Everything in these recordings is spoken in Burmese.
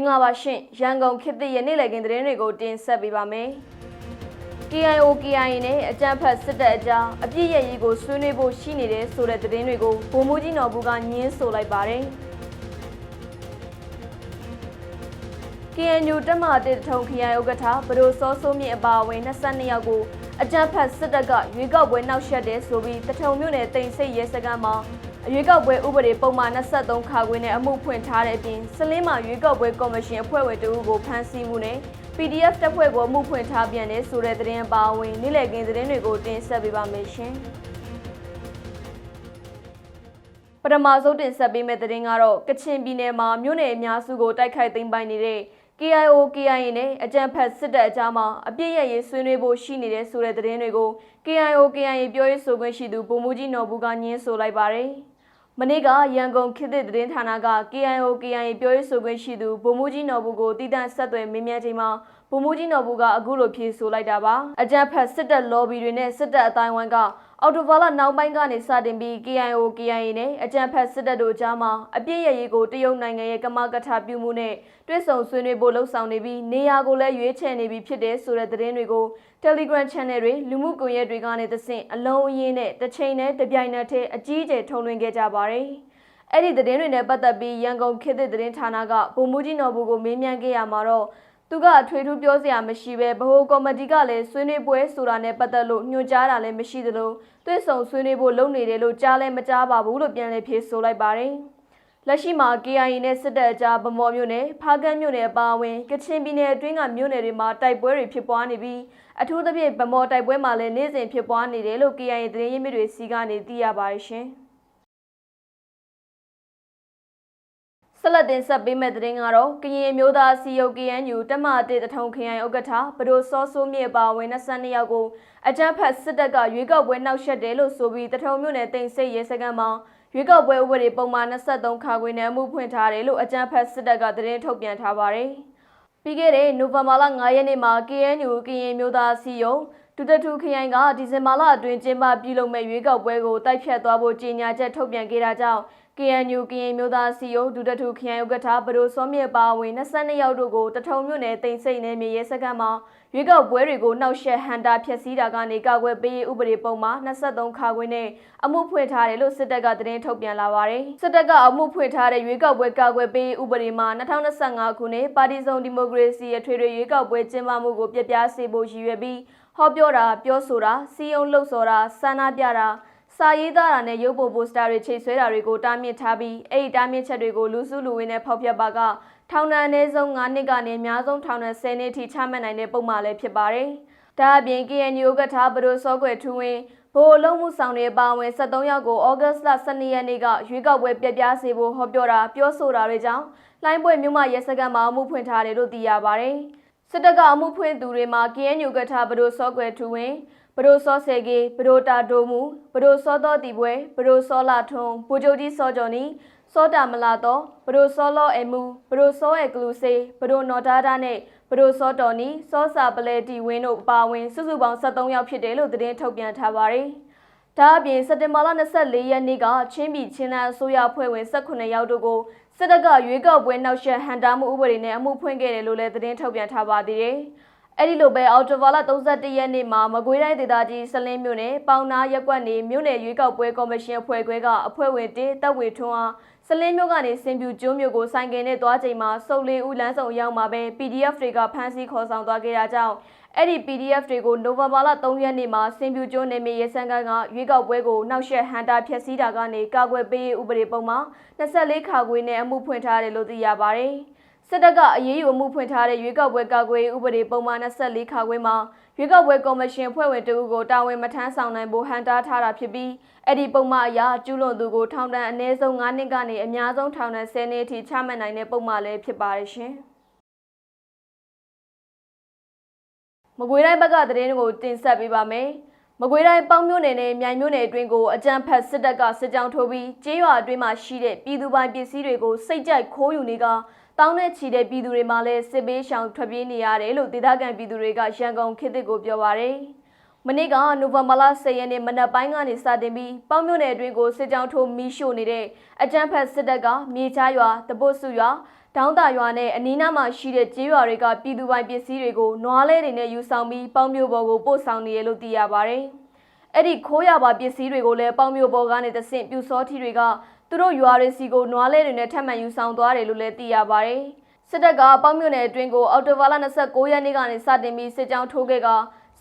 င်္ဂလာပါရှင်ရန်ကုန်ခေတ်သစ်ရဲ့နေ့လည်ခင်းသတင်းတွေကိုတင်ဆက်ပေးပါမယ် KIO KIA နဲ့အကြံဖတ်စစ်တပ်အကြားအပြစ်ရရေးကိုဆွေးနွေးဖို့ရှိနေတဲ့ဆိုတဲ့သတင်းတွေကိုဗိုလ်မှူးကြီးနော်ဘူးကညင်းဆိုလိုက်ပါတယ် KNU တက်မတေထုံခရိုင်ဥက္ကဋ္ဌဘဒိုစောစိုးမြင့်အပါအဝင်22ယောက်ကိုအကြံဖတ်စစ်တပ်ကရွေးကောက်ပွဲနောက်ဆက်တဲ့ဆိုပြီးတထုံမြို့နယ်တိန်စိတ်ရဲစခန်းမှာ အရွေးကောက်ပွဲဥပဒေပုံမှန်23ခါခွင့်နဲ့အမှုဖွင့်ထားတဲ့အပြင်စလင်းမှာရွေးကောက်ပွဲကော်မရှင်အဖွဲ့ဝင်တဦးကိုဖမ်းဆီးမှုနဲ့ PDF တပ်ဖွဲ့ကိုအမှုဖွင့်ထားပြန်တဲ့ဆိုတဲ့သတင်းအပါအဝင်နေ့လည်ခင်းသတင်းတွေကိုတင်ဆက်ပေးပါမယ်ရှင်ပထမဆုံးတင်ဆက်ပေးမယ့်သတင်းကတော့ကချင်ပြည်နယ်မှာမြို့နယ်အများစုကိုတိုက်ခိုက်သိမ်းပိုက်နေတဲ့ KIO KIA နဲ့အကြံဖက်စစ်တပ်အကြားမှာအပြစ်ရရေးဆွေးနွေးဖို့ရှိနေတဲ့ဆိုတဲ့သတင်းတွေကို KIO KIA ပြောရေးဆိုခွင့်ရှိသူဗိုလ်မှူးကြီးနော်ဘူးကညင်းဆိုလိုက်ပါတယ်။ မနေ့ကရန်ကုန်ခေတ်သစ်သတင်းဌာနက KIO KIA ပြောရေးဆိုခွင့်ရှိသူဗိုလ်မှူးကြီးနော်ဘူးကိုတည်တံ့ဆက်သွယ်မေးမြန်းချိန်မှာ ဗိုလ်မှူးကြီးနော်ဘူးကအခုလိုဖြေဆိုလိုက်တာပါ။အကြံဖက်စစ်တပ် lobby တွေနဲ့စစ်တပ်အတိုင်းဝိုင်းကအော်တိုဘာလနောက်ပိုင်းကနေစတင်ပြီး KIO KIA နဲ့အကြံဖက်စစ်တပ်တို့ကြားမှာအပြစ်ရရေးကိုတရုတ်နိုင်ငံရဲ့ကမကထပြုမှုနဲ့တွဲဆုံဆွေးနွေးဖို့လှုံ့ဆော်နေပြီးနေရာကိုလည်းရွေးချယ်နေပြီးဖြစ်တဲ့ဆိုတဲ့သတင်းတွေကို Telegram Channel တွေလူမှုကွန်ရက်တွေကနေသဖြင့်အလုံးအရင်းနဲ့တစ်ချိန်နဲ့တစ်ပြိုင်နက်တည်းအကြီးအကျယ်ထုံလွှင့်ခဲ့ကြပါတယ်။အဲ့ဒီသတင်းတွေနဲ့ပတ်သက်ပြီးရန်ကုန်ခေတ်သစ်သတင်းဌာနကဗိုလ်မှူးကြီးနော်ဘူကိုမေးမြန်းခဲ့ရမှာတော့ သူကအထွေထူးပြောစရာမရှိပဲဗဟိုကော်မတီကလည်းဆွေးနွေးပွဲဆိုတာနဲ့ပတ်သက်လို့ညွှန်ကြားတာလည်းမရှိသလိုတွဲဆုံဆွေးနွေးဖို့လုပ်နေတယ်လို့ကြားလည်းမကြားပါဘူးလို့ပြန်လည်ဖြေဆိုလိုက်ပါတယ်။လက်ရှိမှာ KIA နဲ့စစ်တပ်အကြားဗမော်မြို့နယ်ဖားကန်းမြို့နယ်အပါအဝင်ကချင်ပြည်နယ်အတွင်းကမြို့နယ်တွေမှာတိုက်ပွဲတွေဖြစ်ပွားနေပြီးအထူးသဖြင့်ဗမော်တိုက်ပွဲမှာလည်းနေ့စဉ်ဖြစ်ပွားနေတယ်လို့ KIA သတင်းရင်းမြစ်တွေစီကနေသိရပါတယ်ရှင်။ ဆက်လက်တင်ဆက်ပေးမယ့်သတင်းကတော့ကရင်အမျိုးသားစီယုတ် KNU တက်မတေတထုံခရိုင်ဥက္ကဋ္ဌဘဒိုစောစိုးမြေပါဝင်22ယောက်ကိုအကြမ်းဖက်စစ်တပ်ကရွေးကောက်ပွဲနှောက်ယှက်တယ်လို့ဆိုပြီးတထုံမြို့နယ်တိန်စိတ်ရဲစခန်းမှာရွေးကောက်ပွဲဥပဒေပုံမှန်23ခါခွေနဲ့အမှုဖွင့်ထားတယ်လို့အကြမ်းဖက်စစ်တပ်ကသတင်းထုတ်ပြန်ထားပါတယ်။ပြီးခဲ့တဲ့နိုဝင်ဘာလ9ရက်နေ့မှာ KNU ကရင်မျိုးသားစီယုံဒု တထူခရိုင်ကဒီဇင်ဘာလအတွင်းကျင်းပပြုလုပ်မဲ့ရွေးကောက်ပွဲကိုတိုက်ဖြတ်သွားဖို့ကြေညာချက်ထုတ်ပြန်ခဲ့တာကြောင့် KNU ကရင်မျိုးသားစီယုံဒုတထူခရိုင်ဥက္ကဋ္ဌဘဒိုစောမြေပါဝင်22ယောက်တို့ကိုတထုံမြို့နယ်တိန်စိတ်နယ်မြေရဲစခန်းမှာရွေးကောက်ပွဲတွေကိုနှောက်ယှက်ဟန်တာဖျက်ဆီးတာကနေကာကွယ်ပေးရေးဥပဒေပုံမှာ23ခါခွင့်နဲ့အမှုဖွင့်ထားတယ်လို့စစ်တပ်ကသတင်းထုတ်ပြန်လာပါတယ်။စစ်တပ်ကအမှုဖွင့်ထားတဲ့ရွေးကောက်ပွဲကာကွယ်ပေးရေးဥပဒေမှာ2025ခုနှစ်ပါတီစုံဒီမိုကရေစီအထွေထွေရွေးကောက်ပွဲကျင်းပမှုကိုပြပြစေဖို့ရည်ရွယ်ပြီး ဟောပြောတာပြောဆိုတာစီယုံလှုပ်ဆော်တာဆန္ဒပြတာစာရေးသားတာနဲ့ရုပ်ပိုပိုစတာတွေချိတ်ဆွဲတာတွေကိုတားမြစ်ထားပြီးအဲ့ဒီတားမြစ်ချက်တွေကိုလူစုလူဝင်းနဲ့ဖောက်ဖျက်ပါကထောင်ဒဏ်အနည်းဆုံး9နှစ်ကနေအများဆုံးထောင်ဒဏ်10နှစ်ထိချမှတ်နိုင်တဲ့ပုံမှန်လည်းဖြစ်ပါတယ်။ဒါအပြင် KNU ကထားဘဒိုစောကွယ်ထူးဝင်းဘိုလ်လုံးမှုဆောင်တွေပါဝင်73ယောက်ကိုဩဂတ်စ်လ12ရက်နေ့ကရွေးကောက်ပွဲပြပြစေဖို့ဟောပြောတာပြောဆိုတာတွေကြောင့်လိုင်းပွဲမြို့မရဲစခန်းမှာအမှုဖွင့်ထားတယ်လို့သိရပါတယ်။ စစ်တပ်ကအမှုဖွင့်သူတွေမှာ KNU ကထားဘဒိုစောကွယ်ထူးဝင်းဘဒိုစောဆေကေဘဒိုတာဒိုမူဘဒိုစောတော်တီပွဲဘဒိုစောလာထွန်းဘူဂျိုတီစောကျော်နီစောတာမလာတော့ဘဒိုစောလောအမူဘဒိုစောအဲကလူစေဘဒိုနော်ဒါဒါနဲ့ဘဒိုစောတော်နီစောစာပလဲတီဝင်းတို့ပါဝင်စုစုပေါင်း73ယောက်ဖြစ်တယ်လို့သတင်းထုတ်ပြန်ထားပါတယ်။ဒါအပြင်စက်တင်ဘာလ24ရက်နေ့ကချင်းပြည်ချင်းနာအစိုးရဖွဲ့ဝင်18ယောက်တို့ကို စစ်တပ်ကရွေးကောက်ပွဲနှောက်ယှက်ဟန်တာမှုဥပဒေနဲ့အမှုဖွင့်ခဲ့တယ်လို့လည်းသတင်းထုတ်ပြန်ထားပါသေးတယ်။အဲ့ဒီလိုပဲအော်တိုဘာလ31ရက်နေ့မှာမကွေးတိုင်းဒေသကြီးစလင်းမြို့နယ်ပေါင်နာရက်ကွက်နေမြို့နယ်ရွေးကောက်ပွဲကော်မရှင်အဖွဲ့ခွဲကအဖွဲ့ဝင်တေတပ်ဝေထွန်းအားစလင်းမြို့ကနေစင်ပြူကျွန်းမြို့ကိုဆိုင်ကယ်နဲ့သွားချိန်မှာစုပ်လေးဦးလမ်းဆောင်ရောက်မှာပဲ PDF တွေကဖမ်းဆီးခေါ်ဆောင်သွားခဲ့တာကြောင့် အဲ့ဒီ PDF တွေကိုနိုဝင်ဘာလ3ရက်နေ့မှာစင်ပြူကျွန်းနယ်မြေရဲစခန်းကရွေးကောက်ပွဲကိုနှောက်ယှက်ဟန်တာဖျက်ဆီးတာကနေကာကွယ်ပေးရေးဥပဒေပုံမှာ24ခါခွေနဲ့အမှုဖွင့်ထားတယ်လို့သိရပါတယ်။စစ်တပ်ကအရေးယူမှုဖွင့်ထားတဲ့ရွေးကောက်ပွဲကာကွယ်ရေးဥပဒေပုံမှန်24ခါခွဲမှာရွေးကောက်ပွဲကော်မရှင်ဖွဲ့ဝင်တဦးကိုတာဝန်မထမ်းဆောင်နိုင်ဖို့ဟန်တားထားတာဖြစ်ပြီးအဲ့ဒီပုံမှန်အရကျူးလွန်သူကိုထောင်ဒဏ်အနည်းဆုံး9နှစ်ကနေအများဆုံးထောင်ဒဏ်10နှစ်အထိချမှတ်နိုင်တဲ့ပုံမှန်လည်းဖြစ်ပါတယ်ရှင်။ မကွေးတိုင်းဘက်ကသတင်းကိုတင်ဆက်ပေးပါမယ်။မကွေးတိုင်းပေါင်းမြို့နယ်နဲ့မြိုင်မြို့နယ်အတွင်းကိုအကြမ်းဖက်စစ်တပ်ကစစ်ကြောင်းထိုးပြီးကျေးရွာအတွင်းမှာရှိတဲ့ပြည်သူပိုင်ပစ္စည်းတွေကိုစိတ်ကြိုက်ခိုးယူနေကတောင်းနဲ့ချီတဲ့ပြည်သူတွေမှာလည်းစစ်ပေးရှောင်ထွက်ပြေးနေရတယ်လို့ဒေသခံပြည်သူတွေကရန်ကုန်ခေတ်သစ်ကိုပြောပါရယ်မနေ့ကနိုဝင်ဘာလ10ရက်နေ့မနက်ပိုင်းကနေစတင်ပြီးပေါင်းမြို့နယ်အတွင်းကိုစစ်ကြောင်းထိုးမီးရှို့နေတဲ့အကြမ်းဖက်စစ်တပ်ကမြေချရွာတပုတ်စုရွာ တောင်းတရွာနဲ့အနီးနားမှာရှိတဲ့ကျေးရွာတွေကပြည်သူပိုင်ပစ္စည်းတွေကိုနွားလဲတွေနဲ့ယူဆောင်ပြီးပေါင်းမျိုးပေါ်ကိုပို့ဆောင်နေရလို့သိရပါတယ်။အဲ့ဒီခိုးရပါပစ္စည်းတွေကိုလည်းပေါင်းမျိုးပေါ်ကနေတဆင့်ပြူစောထီတွေကသူတို့ရွာတွေစီကိုနွားလဲတွေနဲ့ထပ်မံယူဆောင်သွားတယ်လို့လည်းသိရပါတယ်။စစ်တပ်ကပေါင်းမျိုးနယ်အတွင်းကိုအော်တိုဘာလ29ရက်နေ့ကနေစတင်ပြီးစစ်ကြောင်းထိုးခဲ့က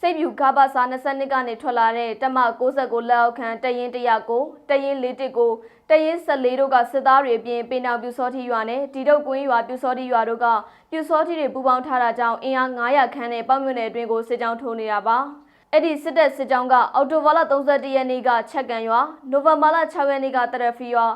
စိတ်ပြူကားပါစာ22ကနေထွက်လာတဲ့တမ69လက်အောက်ခံတရင်100ကိုတရင်41ကိုတရင်14တို့ကစစ်သားတွေအပြင်ပင်တောင်ပြူစောတိရွာနဲ့ဒီတုတ်ကွင်းရွာပြူစောတိရွာတို့ကပြူစောတိတွေပူးပေါင်းထားတာကြောင့်အင်အား900ခန်းနဲ့ပေါ့မြို့နယ်အတွင်းကိုစစ်ကြောင်းထိုးနေတာပါအဲ့ဒီစစ်တပ်စစ်ကြောင်းကအော်တိုဘာလ31ရက်နေ့ကချက်ကန်ရွာနိုဝင်ဘာလ6ရက်နေ့ကတရဖီရွာ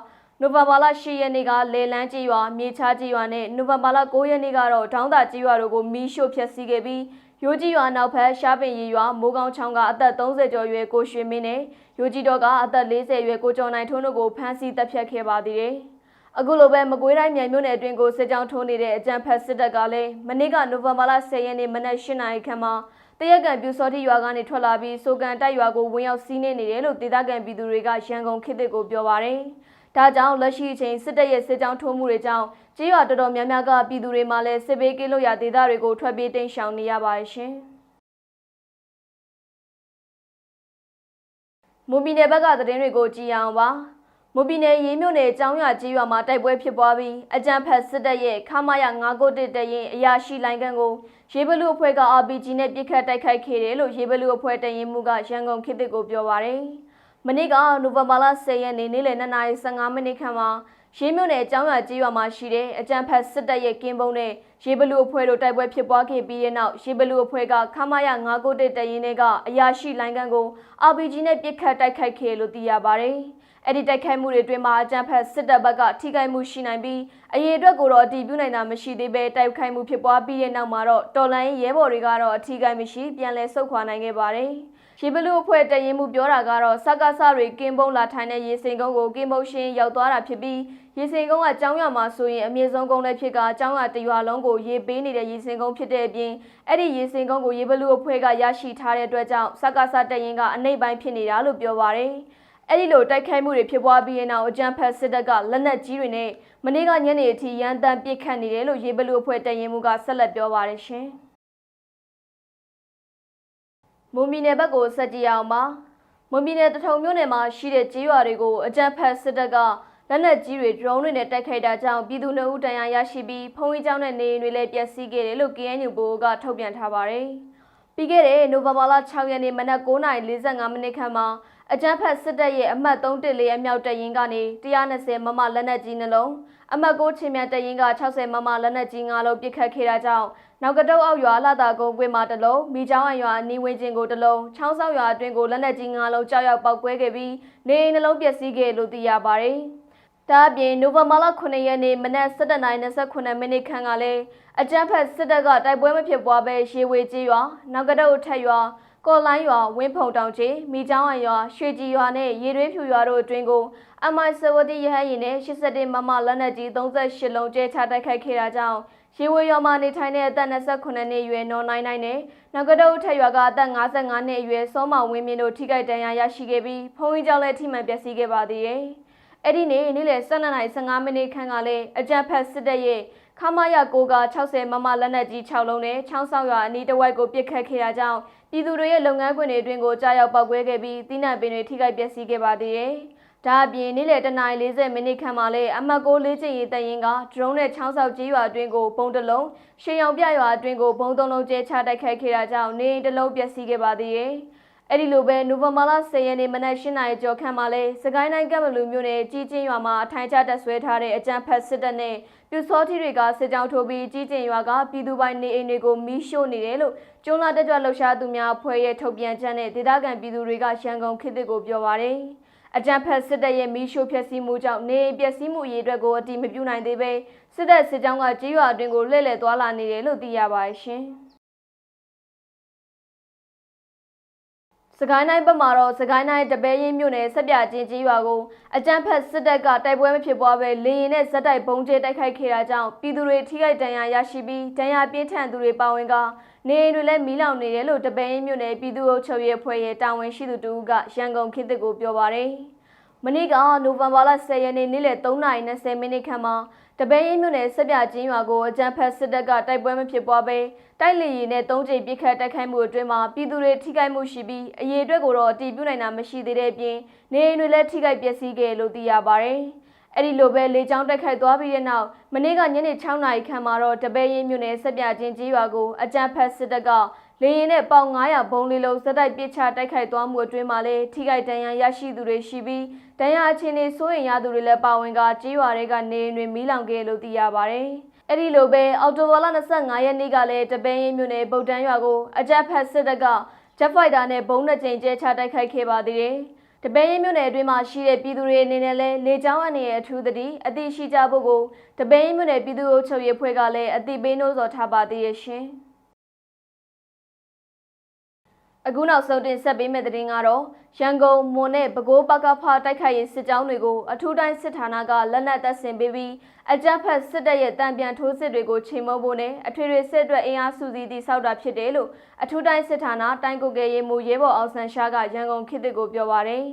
နိုဝင်ဘာလ10ရက်နေ့ကလေလန်းကြီးရွာမြေချားကြီးရွာနဲ့နိုဝင်ဘာလ9ရက်နေ့ကတော့ဒေါင်းသာကြီးရွာတို့ကိုမီးရှို့ဖျက်ဆီးခဲ့ပြီး ရိုးကြီးရွာနောက်ဖက်ရှားပင်ရီရွာမိုးကောင်းချောင်းကအသက်30ကျော်ရွယ်ကိုရွှေမင်းနဲ့ရိုးကြီးတော့ကအသက်40ရွယ်ကိုကျော်နိုင်ထွန်းတို့ကိုဖမ်းဆီးတပ်ဖြတ်ခဲ့ပါသေးတယ်။အခုလိုပဲမကွေးတိုင်းမြိုင်မြို့နယ်အတွင်းကိုစစ်ကြောင်းထိုးနေတဲ့အကြံဖက်စစ်တပ်ကလည်းမနေ့ကနိုဝင်ဘာလ10ရက်နေ့မနက်8နာရီခန့်မှာတရက်ကန်ပြူစောတိရွာကနေထွက်လာပြီးစိုးကန်တိုက်ရွာကိုဝင်ရောက်စီးနင်းနေတယ်လို့ဒေသခံပြည်သူတွေကရန်ကုန်ခေတ်သစ်ကိုပြောပါရယ်။ ဒါကြောင့်လက်ရှိအချိန်စစ်တပ်ရဲ့စစ်ကြောင်းထိုးမှုတွေကြောင့်ကြေးရွာတော်တော်များများကပြည်သူတွေမှလည်းစစ်ဘေးကင်းလို့ရဒေသတွေကိုထွက်ပြေးတိမ်းရှောင်နေရပါတယ်ရှင်။မူပီနယ်ဘက်ကသတင်းတွေကိုကြည့်ရအောင်ပါမူပီနယ်ရေးမြို့နယ်ကျောင်းရွာကြီးရွာမှာတိုက်ပွဲဖြစ်ပွားပြီးအကြံဖက်စစ်တပ်ရဲ့ခမာရ9ကိုတစ်တရင်အရာရှိလိုင်းကန်ကိုရေဘလူအဖွဲ့က RPG နဲ့ပြစ်ခတ်တိုက်ခိုက်ခဲ့တယ်လို့ရေဘလူအဖွဲ့တရင်မှုကရန်ကုန်ခေတ်သစ်ကိုပြောပါရယ် မနေ့ကနိုဝင်ဘာလ10ရက်နေ့နေ့လယ်2:15မိနစ်ခန့်မှာရေးမြို့နယ်ကျောင်းရွာကြီးရွာမှာရှိတဲ့အကြံဖက်စစ်တပ်ရဲ့ကင်းပုံးနဲ့ရေဘလူအဖွဲ့တို့တိုက်ပွဲဖြစ်ပွားခဲ့ပြီးတဲ့နောက်ရေဘလူအဖွဲ့ကခမာရ9ကိုတစ်တရင်တွေကအရာရှိလိုင်းကန်ကို RPG နဲ့ပြစ်ခတ်တိုက်ခိုက်ခဲ့လို့သိရပါတယ်။အဲ့ဒီတိုက်ခိုက်မှုတွေအတွင်းမှာအကြံဖက်စစ်တပ်ဘက်ကထိခိုက်မှုရှိနိုင်ပြီးအရေးအတွက်ကိုတော့အတည်ပြုနိုင်တာမရှိသေးပဲတိုက်ခိုက်မှုဖြစ်ပွားပြီးတဲ့နောက်မှာတော့တော်လိုင်းရဲဘော်တွေကတော့အထီးကိုက်မရှိပြန်လည်ဆုတ်ခွာနိုင်ခဲ့ပါတယ်။ ရေဘလူအဖွဲ့တရင်မှုပြောတာကတော့စကားစတွေကင်းပုံးလာထိုင်တဲ့ရေစင်ကုန်းကိုကင်းပုံးရှင်းရောက်သွားတာဖြစ်ပြီးရေစင်ကုန်းကကျောင်းရွာမှာဆိုရင်အမြင့်ဆုံးကုန်းလည်းဖြစ်ကကျောင်းရွာတရွာလုံးကိုရေပေးနေတဲ့ရေစင်ကုန်းဖြစ်တဲ့အပြင်အဲ့ဒီရေစင်ကုန်းကိုရေဘလူအဖွဲ့ကရရှိထားတဲ့အတွက်ကြောင့်စကားစတရင်ကအနှိမ့်ပိုင်းဖြစ်နေတာလို့ပြောပါရယ်။အဲ့ဒီလိုတိုက်ခိုက်မှုတွေဖြစ်ပွားပြီးတဲ့နောက်အကြံဖက်စစ်တပ်ကလက်နက်ကြီးတွေနဲ့မနေ့ကညနေအထိရန်တမ်းပစ်ခတ်နေတယ်လို့ရေဘလူအဖွဲ့တရင်မှုကဆက်လက်ပြောပါရရှင်။ မွန်ပြည်နယ်ဘက်ကိုဆက်ကြည့်အောင်ပါ။မွန်ပြည်နယ်တထုံမြို့နယ်မှာရှိတဲ့ကြေးရွာတွေကိုအကြံဖက်စစ်တပ်ကလက်နက်ကြီးတွေ drone တွေနဲ့တိုက်ခိုက်တာကြောင့်ပြည်သူနှုတ်တန်ရာရရှိပြီးဖုံးကြီးကျောင်းနဲ့နေအိမ်တွေလည်းပျက်စီးခဲ့တယ်လို့ KNU ဘိုးကထုတ်ပြန်ထားပါတယ်။ပြီးခဲ့တဲ့နိုဝင်ဘာလ6ရက်နေ့မနက်9:45မိနစ်ခန့်မှာအကြမ်းဖက်စစ်တပ်ရဲ့အမှတ်314အမြောက်တရင်ကနေ120မမလက်နက်ကြီးနှလုံးအမှတ်9ချင်းမြန်တရင်က60မမလက်နက်ကြီး9လုံးပစ်ခတ်ခဲ့တာကြောင့်နောက်ကတော့အောက်ရွာလာတာကုန်းကွင်းမှာတလုံးမိချောင်းအရွာအနီးဝင်းချင်းကိုတလုံးချောင်းဆောက်ရွာအတွင်းကိုလက်နက်ကြီး9လုံးကြောက်ရောက်ပောက်ကွဲခဲ့ပြီးနေအိမ်နှလုံးပျက်စီးခဲ့လို့သိရပါတယ်။ဒါအပြင်နိုဝင်ဘာလ9ရက်နေ့မနက်7:29မိနစ်ခန့်ကလည်းအကြမ်းဖက်စစ်တပ်ကတိုက်ပွဲမဖြစ်ပွားဘဲရေဝေကြီးရွာနောက်ကတော့ထက်ရွာ ကော်လိုင်းရွာဝင်းဖုံတောင်ချေမိချောင်းအရွာရွှေကြည်ရွာနဲ့ရေတွင်းဖြူရွာတို့အတွင်းကိုအမိုင်စဝတိရဟန်းရင်နဲ့81မမလက်နက်ကြီး38လုံးကျဲချတိုက်ခိုက်ခဲ့တာကြောင့်ရေဝေရွာမှာနေထိုင်တဲ့အသက်28နှစ်အရွယ်နော်နိုင်နိုင်နဲ့နောက်ကတော့ထက်ရွာကအသက်55နှစ်အရွယ်စောမောင်ဝင်းမြင့်တို့ထိခိုက်ဒဏ်ရာရရှိခဲ့ပြီးဖုံးကြီးကျောင်းလည်းထိမှန်ပျက်စီးခဲ့ပါသေးတယ်။အဲ့ဒီနေ့နေ့လယ်12:15မိနစ်ခန့်ကလည်းအကြံဖက်စစ်တပ်ရဲ့ခမရကိုက60မမလက်နက်ကြီး6လုံးနဲ့ချောင်းဆောက်ရွာအနီးတစ်ဝိုက်ကိုပစ်ခတ်ခဲ့တာကြောင့် ပြည်သူတွေရဲ့လုပ်ငန်းခွင်တွေအတွင်းကိုကြားရောက်ပောက်ကွဲခဲ့ပြီးတိနံပင်တွေထိခိုက်ပျက်စီးခဲ့ပါသေးတယ်။ဒါအပြင်နေ့လယ်တနာရီ40မိနစ်ခန့်မှာလည်းအမတ်ကိုလေးချင်ရီတရင်ကဒရုန်းနဲ့ချောင်းဆောက်ကြီးရွာအတွင်းကိုပုံတလုံးရှေးရောင်ပြရွာအတွင်းကိုဘုံသုံးလုံးကျဲချတိုက်ခိုက်ခဲ့တာကြောင့်နေအိမ်တစ်လုံးပျက်စီးခဲ့ပါသေးတယ်။ အဲ့ဒီလိုပဲနိုဝင်ဘာလ10ရက်နေ့မနက်8:00နာရီကျော်ခန့်မှာလဲစကိုင်းတိုင်းကပ်မလူမြို့နယ်ကြီးကျင်းရွာမှာအထိုင်ချတပ်ဆွဲထားတဲ့အကြမ်းဖက်စစ်တပ်နဲ့ပြူစောထီတွေကစစ်ကြောင်းထိုးပြီးကြီးကျင်းရွာကပြည်သူပိုင်နေအိမ်တွေကိုမီးရှို့နေတယ်လို့ကျွန်းလာတက်ကြွလှုပ်ရှားသူများအဖွဲ့ရဲ့ထုတ်ပြန်ချက်နဲ့ဒေသခံပြည်သူတွေကရန်ကုန်ခေတ်သစ်ကိုပြောပါရယ်အကြံဖက်စစ်တပ်ရဲ့မီးရှို့ဖျက်ဆီးမှုကြောင့်နေပျက်စီးမှုအရေးအတွက်ကိုအတိမပြုနိုင်သေးပဲစစ်တပ်စစ်ကြောင်းကကြီးရွာအတွင်းကိုလှည့်လည်သွားလာနေတယ်လို့သိရပါတယ်ရှင်။ စကိုင်းတိုင်းဘက်မှာတော့စကိုင်းတိုင်းတပည့်ရင်းမြို့နယ်ဆက်ပြချင်းကြီးရွာကိုအကြမ်းဖက်စစ်တပ်ကတိုက်ပွဲမဖြစ်ပွားပဲလေရင်နဲ့ဇက်တိုက်ပုံကျဲတိုက်ခိုက်ခဲ့တာကြောင့်ပြည်သူတွေထိခိုက်ဒဏ်ရာရရှိပြီးဒဏ်ရာပြင်းထန်သူတွေပါဝင်က နေအိမ်တွေလည်းမီးလောင်နေတယ်လို့တပည့်ရင်းမြို့နယ်ပြည်သူ့အုပ်ချုပ်ရေးအဖွဲ့ရဲ့တာဝန်ရှိသူတူကရန်ကုန်ခေတ်သစ်ကိုပြောပါရယ်။ မမနေ့ကနိုဝင်ဘာလ10ရက်နေ့နေ့လယ်3:20မိနစ်ခန့်မှာတပည့်ရင်းမြို့နယ်ဆက်ပြချင်းရွာကိုအကြမ်းဖက်စစ်တပ်ကတိုက်ပွဲမဖြစ်ပွားဘဲတိုက်လေရင်နဲ့သုံးကြိမ်ပစ်ခတ်တိုက်ခိုက်မှုအတွင်းမှာပြည်သူတွေထိခိုက်မှုရှိပြီးအရေးအတွက်ကိုတော့အတည်ပြုနိုင်တာမရှိသေးတဲ့အပြင်နေအိမ်တွေလည်းထိခိုက်ပျက်စီးခဲ့လို့သိရပါတယ်။ အဲ့ဒီလိုပဲလေကြောင်းတိုက်ခိုက်သွားပြီးတဲ့နောက်မနေ့ကညနေ6နာရီခန့်မှာတော့တပည့်ရင်းမြို့နယ်ဆက်ပြချင်းကြီးရွာကိုအကြမ်းဖက်စစ်တပ်ကလေရင်နဲ့ပေါင်900ဘုံလေးလုံးစက်တိုက်ပစ်ချတိုက်ခိုက်သွားမှုအတွင်းမှာလည်းထိခိုက်ဒဏ်ရာရရှိသူတွေရှိပြီးဒဏ်ရာအခြေအနေစိုးရင်ရသူတွေလည်းပါဝင်ကကြီးရွာတွေကနေအိမ်တွေမီးလောင်ခဲ့လို့သိရပါတယ်။အဲ့ဒီလိုပဲအော်တိုဘာလ25ရက်နေ့ကလည်းတပင်းရင်မြို့နယ်ဗုဒ္ဓံရွာကိုအကြမ်းဖက်စစ်တပ်ကဂျက်ဖိုက်တာနဲ့ဘုံနှစ်ကြိမ်ကျဲချတိုက်ခိုက်ခဲ့ပါသေးတယ်။ တပင်းရင်မြို့နယ်အတွင်းမှာရှိတဲ့ပြည်သူတွေအနေနဲ့လည်းလေကြောင်းအနေနဲ့အထူးသတိအသိရှိကြဖို့ကိုတပင်းရင်မြို့နယ်ပြည်သူ့အုပ်ချုပ်ရေးဖွဲ့ကလည်းအသိပေးနှိုးဆော်ထားပါသေးရဲ့ရှင်။ အခုနောက်ဆုံးတင်ဆက်ပေးမယ့်သတင်းကတော့ရန်ကုန်မွန်နဲ့ပဲခူးပကဖတိုက်ခိုက်ရေးစစ်ကြောင်းတွေကိုအထူးတိုင်းစစ်ဌာနကလက်နက်တပ်ဆင်ပေးပြီးအကြမ်းဖက်စစ်တပ်ရဲ့တံပြန်ထိုးစစ်တွေကိုချိန်မုံဖို့နဲ့အထွေထွေစစ်အတွက်အင်အားစုစည်းတည်ဆောက်တာဖြစ်တယ်လို့အထူးတိုင်းစစ်ဌာနတိုင်းကိုကယ်ရေးမှူးရဲဘော်အောင်ဆန်းရှားကရန်ကုန်ခေတ်သစ်ကိုပြောပါရယ်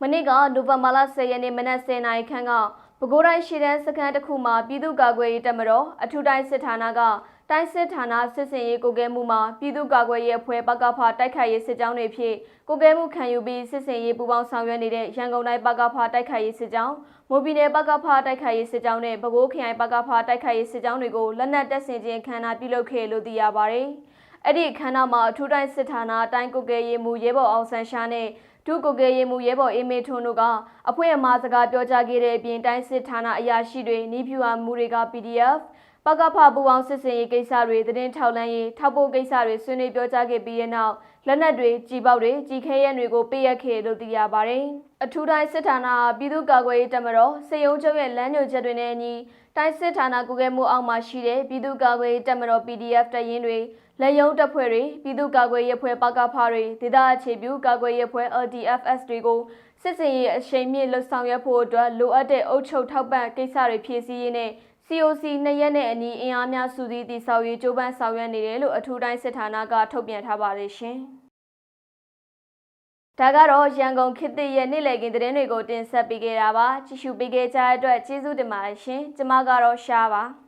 မနေ့ကနိုဝင်ဘာလ10ရက်နေ့မနက်10:00နာရီခန့်ကပဲခူးတိုင်းရှီတန်းစခန်းတစ်ခုမှာပြည်သူ့ကာကွယ်ရေးတပ်မတော်အထူးတိုင်းစစ်ဌာနက တိုင်းစစ်ဌာနစစ်စင်ရေးကိုကဲမှုမှာပြည်သူ့ကာကွယ်ရေးအဖွဲ့ပကဖတိုက်ခိုက်ရေးစစ်ကြောင်းတွေဖြစ်ကိုကဲမှုခံယူပြီးစစ်စင်ရေးပူးပေါင်းဆောင်ရွက်နေတဲ့ရန်ကုန်တိုင်းပကဖတိုက်ခိုက်ရေးစစ်ကြောင်းမိုးပြည်နယ်ပကဖတိုက်ခိုက်ရေးစစ်ကြောင်းနဲ့ပဲခူးခရိုင်ပကဖတိုက်ခိုက်ရေးစစ်ကြောင်းတွေကိုလက်နက်တပ်ဆင်ခြင်းခမ်းနားပြုလုပ်ခဲ့လို့သိရပါတယ်။အဲ့ဒီခမ်းနားမှာအထူးတိုင်းစစ်ဌာနတိုင်းကိုကဲရေးမှူးရဲဘော်အောင်ဆန်းရှားနဲ့ဒုကိုကဲရေးမှုရဲဘော်အေးမေထွန်းတို့ကအဖွဲအမှားစကားပြောကြားခဲ့တဲ့အပြင်တိုင်းစစ်ဌာနအရာရှိတွေနီးဖြူအားမှုတွေက PDF ပကဖပူပေါင်းစစ်စင်ရေးကိစ္စတွေသတင်းထောက်လန်းရေးထောက်ပို့ကိစ္စတွေဆွေးနွေးပြောကြားခဲ့ပြီးတဲ့နောက်လက်နက်တွေကြီးပေါက်တွေကြီးခဲရဲတွေကိုပေးရခဲ့လို့သိရပါတယ်။အထူးတိုင်းစစ်ဌာနပြည်သူ့ကာကွယ်ရေးတပ်မတော်စေယုံချုပ်ရဲ့လမ်းညွှန်ချက်တွေနဲ့အညီတိုင်းစစ်ဌာနကုကဲမှုအောက်မှာရှိတဲ့ပြည်သူ့ကာကွယ်ရေးတပ်မတော် PDF တပ်ရင်းတွေလက်ယုံတပ်ဖွဲ့တွေပြည်သူ့ကာကွယ်ရေးအဖွဲ့ပကဖတွေဒေသအခြေပြုကာကွယ်ရေးအဖွဲ့ LDFS တွေကိုစစ်စင်ရေးအရှိန်မြင့်လှုပ်ဆောင်ရွက်ဖို့အတွက်လိုအပ်တဲ့အုပ်ချုပ်ထောက်ပံ့ကိစ္စတွေဖြည့်ဆည်းရေးနဲ့ COC နှစ်ရက်နဲ့အနီးအင်အားများစုစည်းတည်ဆောက်ရေးကြိုးပမ်းဆောင်ရွက်နေတယ်လို့အထူးတိုင်းစစ်ဌာနကထုတ်ပြန်ထားပါတယ်ရှင်။ဒါကတော့ရန်ကုန်ခေတ်သစ်ရဲ့နေ့လည်ခင်းသတင်းတွေကိုတင်ဆက်ပေးခဲ့တာပါ။ကြည့်ရှုပေးခဲ့ကြတဲ့အတွက်ကျေးဇူးတင်ပါတယ်ရှင်။ကျွန်မကတော့ရှားပါ။